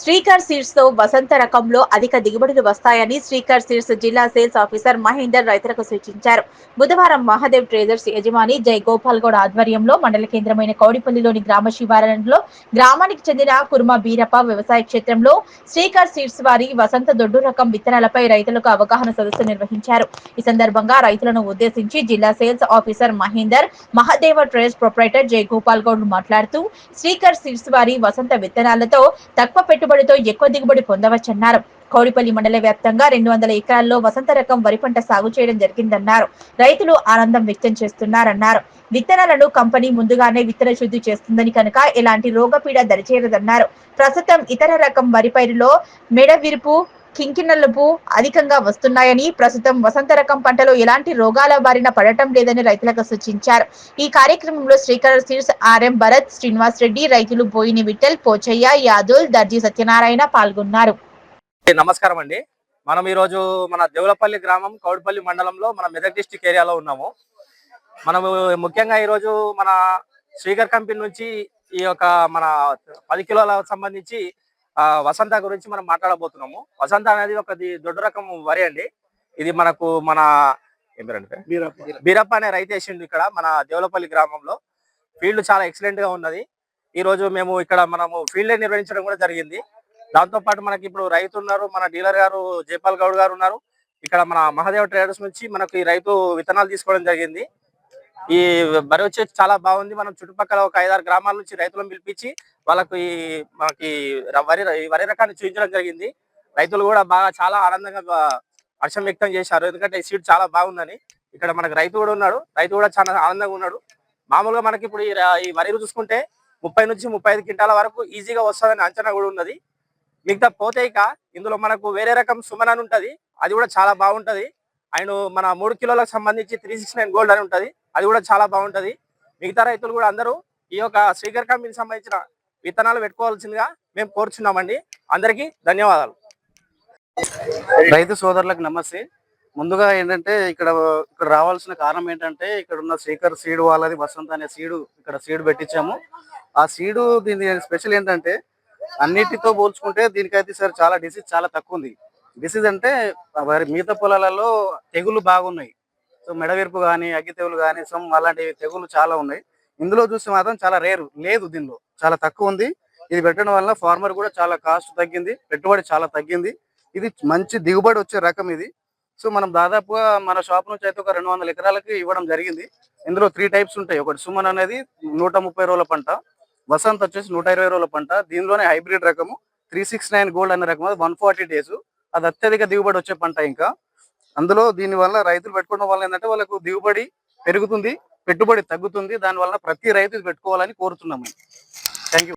శ్రీకర్ సీడ్స్తో వసంత రకంలో అధిక దిగుబడులు వస్తాయని శ్రీకర్ సీడ్స్ జిల్లా సేల్స్ ఆఫీసర్ మహేందర్ రైతులకు సూచించారు. బుధవారం మహాదేవ్ ట్రేడర్స్ యజమాని జై గోపాల్ గౌడ్ ఆధ్వర్యంలో మండల కేంద్రమైన కౌడిపల్లిలోని గ్రామ శివారణలో గ్రామానికి చెందిన కుర్మ బీరప్ప వ్యవసాయ క్షేత్రంలో శ్రీకర్ సీడ్స్ వారి వసంత దొడ్డు రకం విత్తనాలపై రైతులకు అవగాహన సదస్సు నిర్వహించారు. ఈ సందర్భంగా రైతులను ఉద్దేశించి జిల్లా sales officer Mahender Mahadeva traders proprietor Jai Gopal Goud మాట్లాడుతూ శ్రీకర్ సీడ్స్ వారి వసంత విత్తనాలతో తక్కువ పెట్టుబడి పెట్టుబడితో ఎక్కువ దిగుబడి పొందవచ్చన్నారు. కౌడిపల్లి మండల వ్యాప్తంగా రెండు వందల ఎకరాల్లో వసంత రకం వరి పంట సాగు చేయడం జరిగిందన్నారు. రైతులు ఆనందం వ్యక్తం చేస్తున్నారన్నారు. విత్తనాలను కంపెనీ ముందుగానే విత్తన శుద్ధి చేస్తుందని కనుక ఎలాంటి రోగపీడ దరిచేరదన్నారు. ప్రస్తుతం ఇతర రకం వరి పైరులో మెడ విరుపు కింకినలుపు అధికంగా వస్తున్నాయని ప్రస్తుతం వసంత రకం పంటలో ఎలాంటి రోగాల బారిన పడటం లేదని రైతులకు సూచించారు. ఈ కార్యక్రమంలో శ్రీకర్ సీడ్స్ ఆర్ఎం భరత్ శ్రీనివాస్ రెడ్డి రైతులు బోయిని విఠల్ పోచయ్య యాదుల్ దర్జీ సత్యనారాయణ పాల్గొన్నారు. నమస్కారం అండి. మనం ఈరోజు మన దేవులపల్లి గ్రామం కౌడిపల్లి మండలంలో మన మెదక్ డిస్టిక్ ఏరియాలో ఉన్నాము. మనము ముఖ్యంగా ఈరోజు మన శ్రీకర్ కంపెనీ నుంచి ఈ యొక్క మన పది కిలోల సంబంధించి వసంత గురించి మనం మాట్లాడబోతున్నాము. వసంత అనేది ఒక దొడ్డు రకం వరి అండి. ఇది మనకు మన? బీరప్ప. అనే రైతు వేసిండు ఇక్కడ మన దేవులపల్లి గ్రామంలో. ఫీల్డ్ చాలా ఎక్సలెంట్గా ఉన్నది. ఈ రోజు మేము ఇక్కడ మనము ఫీల్డ్ నిర్వహించడం కూడా జరిగింది. దాంతో పాటు మనకి ఇప్పుడు రైతు ఉన్నారు మన డీలర్ గారు జైపాల్ గౌడ్ గారు ఉన్నారు. ఇక్కడ మన మహాదేవ్ ట్రేడర్స్ నుంచి మనకు ఈ రైతు విత్తనాలు తీసుకోవడం జరిగింది. ఈ వరి వచ్చేసి చాలా బాగుంది. మనం చుట్టుపక్కల ఒక ఐదారు గ్రామాల నుంచి రైతులను పిలిపించి వాళ్ళకు ఈ మనకి వరి ఈ వరి రకాన్ని చూపించడం జరిగింది. రైతులు కూడా బాగా చాలా ఆనందంగా వర్షం హర్షం వ్యక్తం చేశారు. ఎందుకంటే ఈ సీడ్ చాలా బాగుందని. ఇక్కడ మనకు రైతు కూడా ఉన్నాడు. రైతు కూడా చాలా ఆనందంగా ఉన్నాడు. మామూలుగా మనకి ఇప్పుడు ఈ వరి చూసుకుంటే ముప్పై నుంచి ముప్పై ఐదు క్వింటాల వరకు ఈజీగా వస్తుందని అంచనా కూడా ఉన్నది. మిగతా పోతే ఇక ఇందులో మనకు వేరే రకం సుమన్ అని ఉంటది. అది కూడా చాలా బాగుంటది. అండ్ మన మూడు కిలోలకు సంబంధించి త్రీ సిక్స్ నైన్ గోల్డ్ అని ఉంటది. అది కూడా చాలా బాగుంటది. మిగతా రైతులు కూడా అందరూ ఈ యొక్క శ్రీకర్ కంపెనీకి సంబంధించిన విత్తనాలు పెట్టుకోవాల్సిందిగా మేము కోరుచున్నామండి. అందరికీ ధన్యవాదాలు. రైతు సోదరులకు నమస్తే. ముందుగా ఏంటంటే ఇక్కడ ఇక్కడ రావాల్సిన కారణం ఏంటంటే ఇక్కడ ఉన్న శ్రీకర్ సీడ్ వాళ్ళది వసంత అనే సీడు ఇక్కడ సీడ్ పెట్టించాము. ఆ సీడు దీని స్పెషల్ ఏంటంటే అన్నిటితో పోల్చుకుంటే దీనికైతే సార్ చాలా డిసీజ్ చాలా తక్కువ ఉంది. డిసీజ్ అంటే వారి మిగతా పొలాలలో తెగులు బాగున్నాయి. మెడవిరుపు కానీ అగ్గి తెగులు కానీ సమ్ అలాంటివి తెగులు చాలా ఉన్నాయి. ఇందులో చూస్తే మాత్రం చాలా రేరు లేదు దీనిలో. చాలా తక్కువ ఉంది. ఇది పెట్టడం వల్ల ఫార్మర్ కూడా చాలా కాస్ట్ తగ్గింది పెట్టుబడి చాలా తగ్గింది. ఇది మంచి దిగుబడి వచ్చే రకం ఇది. సో మనం దాదాపుగా మన షాప్ నుంచి అయితే ఒక రెండు వందల ఎకరాలకి ఇవ్వడం జరిగింది. ఇందులో త్రీ టైప్స్ ఉంటాయి. ఒకటి సుమన్ అనేది నూట ముప్పై రోజుల పంట వసంత్ వచ్చేసి నూట ఇరవై రోజుల పంట. దీనిలోనే హైబ్రిడ్ రకము త్రీ సిక్స్ నైన్ గోల్డ్ అనే రకం అది వన్ ఫార్టీ డేస్ అది అత్యధిక దిగుబడి వచ్చే పంట ఇంకా. అందులో దీని వల్ల రైతులు పెట్టుకోవడం వల్ల ఏంటంటే వాళ్ళకు దిగుబడి పెరుగుతుంది పెట్టుబడి తగ్గుతుంది. దాని వల్ల ప్రతి రైతు పెట్టుకోవాలని కోరుతున్నాము థ్యాంక్ యూ